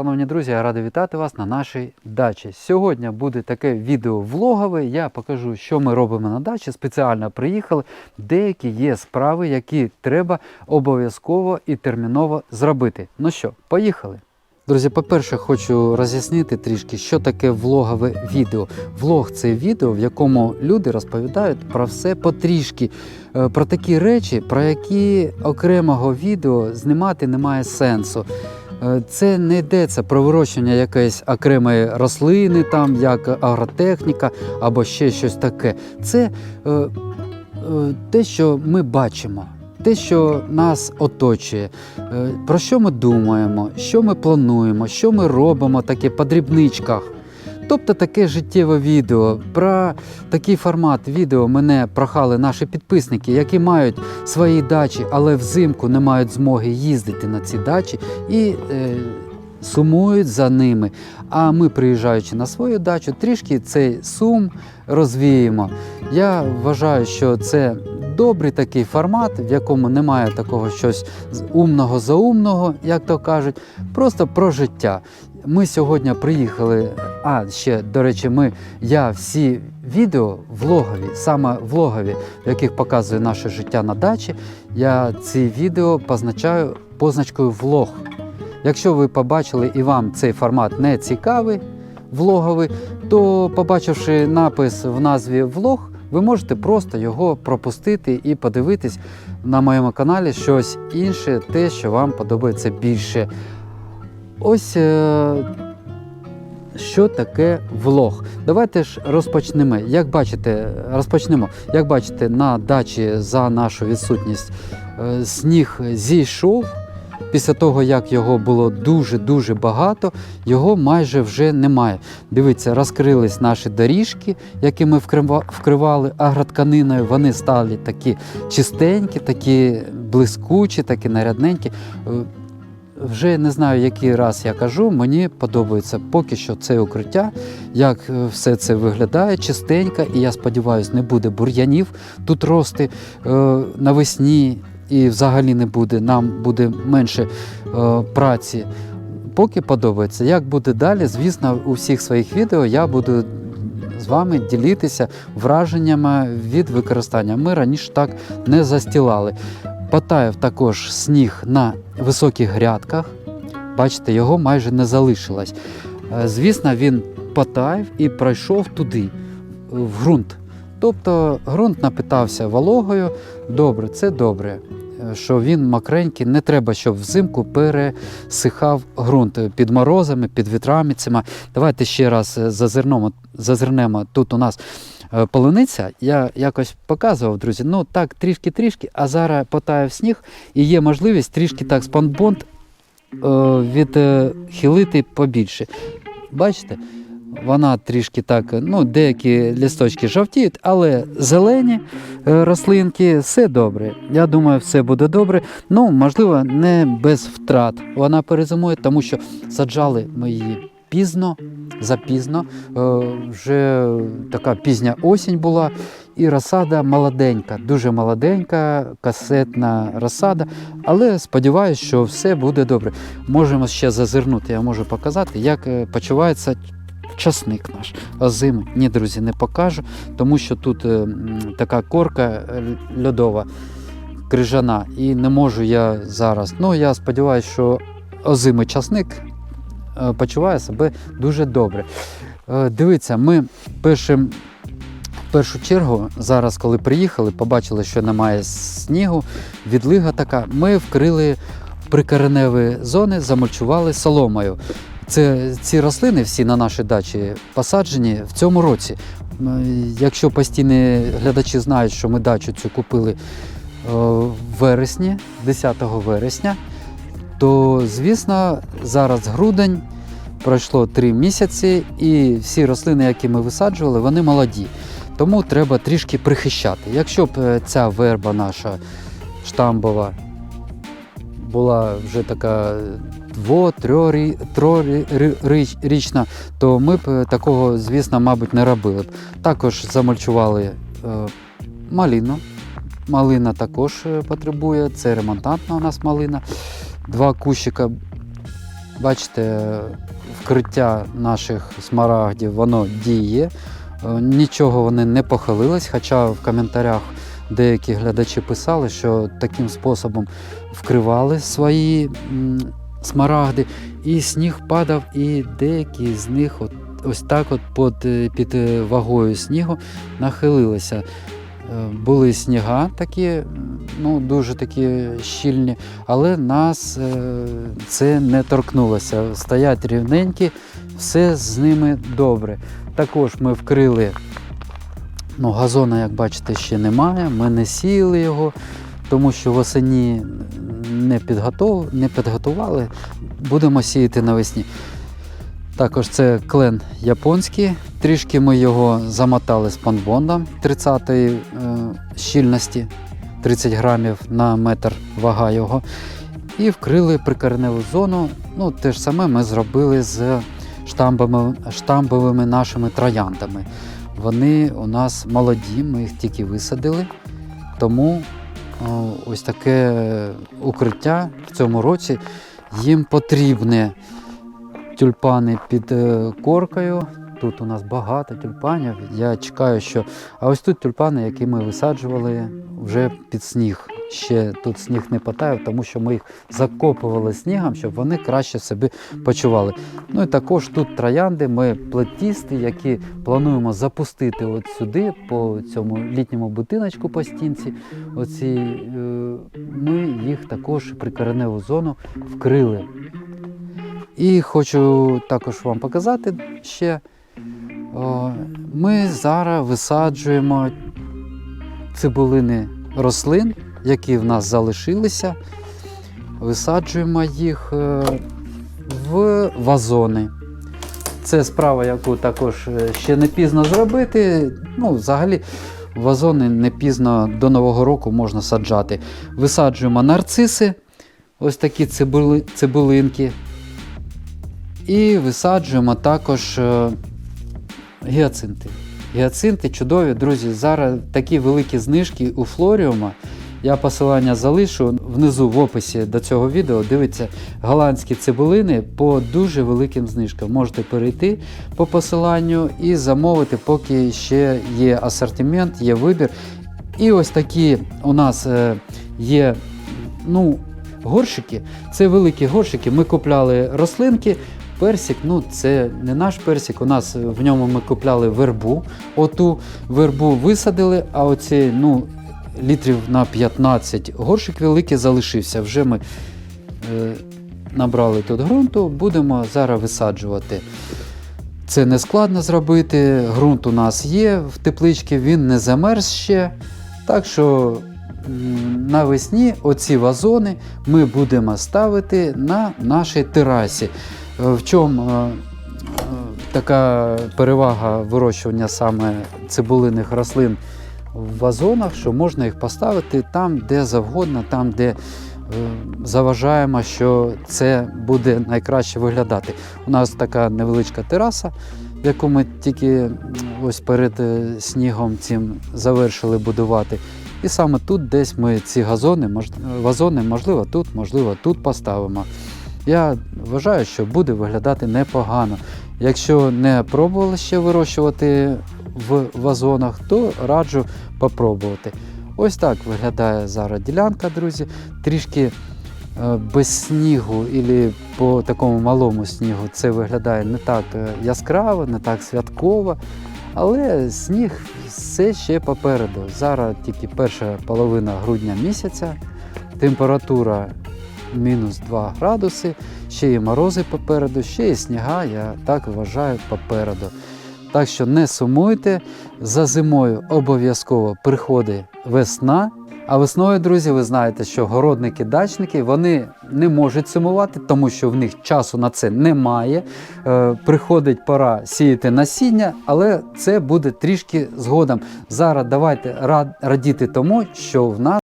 Шановні друзі, я радий вітати вас на нашій дачі. Сьогодні буде таке відео влогове. Я покажу, що ми робимо на дачі. Спеціально приїхали. Деякі є справи, які треба обов'язково і терміново зробити. Ну що, поїхали. Друзі, по-перше, хочу роз'яснити трішки, що таке влогове відео. Влог це відео, в якому люди розповідають про все потрішки, Е, про такі речі, про які окремого відео знімати немає сенсу. Е, Це не йдеться про вирощення якоїсь окремої рослини, там як агротехніка або ще щось таке. Це е, е, те, що ми бачимо, те, що нас оточує, е, про що ми думаємо, що ми плануємо, що ми робимо таке по дрібничках. Тобто таке життєве відео. Про такий формат відео мене прохали наші підписники, які мають свої дачі, але взимку не мають змоги їздити на ці дачі і е, сумують за ними. А ми, приїжджаючи на свою дачу, трішки цей сум розвіємо. Я вважаю, що це добрий такий формат, в якому немає такого щось умного заумного, як то кажуть, просто про життя. Ми сьогодні приїхали. А ще до речі, ми я всі відео влогові, саме влогові, в яких показую наше життя на дачі. Я ці відео позначаю позначкою влог. Якщо ви побачили і вам цей формат не цікавий, влоговий, то побачивши напис в назві влог, ви можете просто його пропустити і подивитись на моєму каналі щось інше, те, що вам подобається більше. Ось е, що таке влог. Давайте ж розпочнемо. Як бачите, розпочнемо. Як бачите, на дачі за нашу відсутність е, сніг зійшов. Після того, як його було дуже-дуже багато, його майже вже немає. Дивіться, розкрились наші доріжки, які ми вкривали агротканиною. Вони стали такі чистенькі, такі блискучі, такі нарядненькі. Вже не знаю, який раз я кажу, мені подобається поки що це укриття, як е, все це виглядає чистенько, і я сподіваюся, не буде бур'янів тут рости е, навесні і взагалі не буде. Нам буде менше е, праці. Поки подобається. Як буде далі, звісно, у всіх своїх відео я буду з вами ділитися враженнями від використання. Ми раніше так не застілали. Потаяв також сніг на високих грядках. Бачите, його майже не залишилось. Е, Звісно, він потаяв і пройшов туди, в ґрунт. Тобто ґрунт напитався вологою. Добре, це добре. Е, Що він мокренький, не треба, щоб взимку пересихав ґрунт е, під морозами, під вітрами. цими. Давайте ще раз е, зазирнемо, зазирнемо. Тут у нас е, полуниця. Я якось показував, друзі. Ну так, трішки-трішки, а зараз потаяв сніг і є можливість трішки так спанбонд відхилити побільше. Бачите? Вона трішки так, ну, деякі лісточки жовтіють, але зелені е, рослинки, все добре. Я думаю, все буде добре. Ну, можливо, не без втрат. Вона перезимує, тому що саджали ми її пізно, запізно. Е, Вже така пізня осінь була, і розсада молоденька, дуже молоденька, касетна розсада. Але сподіваюся, що все буде добре. Можемо ще зазирнути, я можу показати, як е, почувається часник наш. Озимий. Ні, друзі, не покажу, тому що тут е, така корка е, льодова, крижана, і не можу я зараз. Ну, я сподіваюся, що озимий часник е, почуває себе дуже добре. Дивіться, ми першим. В першу чергу, зараз, коли приїхали, побачили, що немає снігу, відлига така. Ми вкрили прикореневі зони, замульчували соломою. Це ці рослини всі на нашій дачі посаджені в цьому році. Якщо постійні глядачі знають, що ми дачу цю купили е, в вересні, 10 вересня, то звісно зараз грудень, пройшло 3 місяці, і всі рослини, які ми висаджували, вони молоді. Тому треба трішки прихищати. Якщо б е, ця верба наша штамбова була вже така дво-трьохрічна, то ми б е, такого, звісно, мабуть, не робили б. Також замульчували е, маліну. Малина також е, потребує, це ремонтантна у нас малина. Два кущика Бачите, вкриття наших смарагдів воно діє. Е, Нічого вони не похилились, хоча в коментарях деякі глядачі писали, що таким способом вкривали свої смарагди, і сніг падав, і деякі з них от, ось так от під, е, під е, вагою снігу нахилилися. Е, Були сніга такі, ну дуже такі щільні, але нас це не торкнулося. Стоять рівненькі, все з ними добре. Також ми вкрили, ну, газона, як бачите, ще немає. Ми не сіяли його, тому що восені не, підготов... не підготували. Будемо сіяти навесні. Також це клен японський. Трішки ми його замотали спанбондом 30-ї е, щільності, 30 грамів на метр вага його. І вкрили прикореневу зону. Ну, те ж саме ми зробили з штамбовими, штамбовими нашими трояндами. Вони у нас молоді, ми їх тільки висадили. Тому ось таке укриття в цьому році їм потрібне тюльпани під е, коркою. Тут у нас багато тюльпанів. Я чекаю, що. А ось тут тюльпани, які ми висаджували вже під сніг. Ще тут сніг не потаяв, тому що ми їх закопували снігом, щоб вони краще себе почували. Ну і також тут троянди, ми плетісти, які плануємо запустити от сюди, по цьому літньому будиночку по стінці. Оці, е, ми їх також при кореневу зону вкрили. І хочу також вам показати ще. Ми зараз висаджуємо цибулини рослин, які в нас залишилися. Висаджуємо їх е, в вазони. Це справа, яку також е, ще не пізно зробити. Ну, взагалі, вазони не пізно до Нового року можна саджати. Висаджуємо нарциси, ось такі цибули, цибулинки. І висаджуємо також е, гіацинти. Гіацинти чудові, друзі. Зараз такі великі знижки у Флоріума. Я посилання залишу внизу в описі до цього відео. Дивіться голландські цибулини по дуже великим знижкам. Можете перейти по посиланню і замовити, поки ще є асортимент, є вибір. І ось такі у нас е, є ну, горщики. Це великі горщики. Ми купляли рослинки. Персик, ну це не наш персик. У нас в ньому ми купляли вербу. Оту вербу висадили, а оці ну, літрів на 15 горщик великий залишився. Вже ми е, набрали тут ґрунту, будемо зараз висаджувати. Це не складно зробити. Ґрунт у нас є в тепличці, він не замерз ще. Так що навесні оці вазони ми будемо ставити на нашій терасі. В чому е, е, така перевага вирощування саме цибулиних рослин в вазонах, що можна їх поставити там, де завгодно, там, де е, заважаємо, що це буде найкраще виглядати. У нас така невеличка тераса, яку ми тільки ось перед е, снігом цим завершили будувати. І саме тут десь ми ці газони, вазони, можливо, тут, можливо, тут поставимо. Я вважаю, що буде виглядати непогано. Якщо не пробували ще вирощувати в вазонах, то раджу попробувати. Ось так виглядає зараз ділянка, друзі. Трішки е, без снігу і по такому малому снігу це виглядає не так е, яскраво, не так святково. Але сніг все ще попереду. Зараз тільки перша половина грудня місяця. Температура мінус 2 градуси, ще є морози попереду, ще є сніга, я так вважаю, попереду. Так що не сумуйте, за зимою обов'язково приходить весна. А весною, друзі, ви знаєте, що городники-дачники вони не можуть сумувати, тому що в них часу на це немає. Е, приходить пора сіяти насіння, але це буде трішки згодом. Зараз давайте рад- радіти тому, що в нас.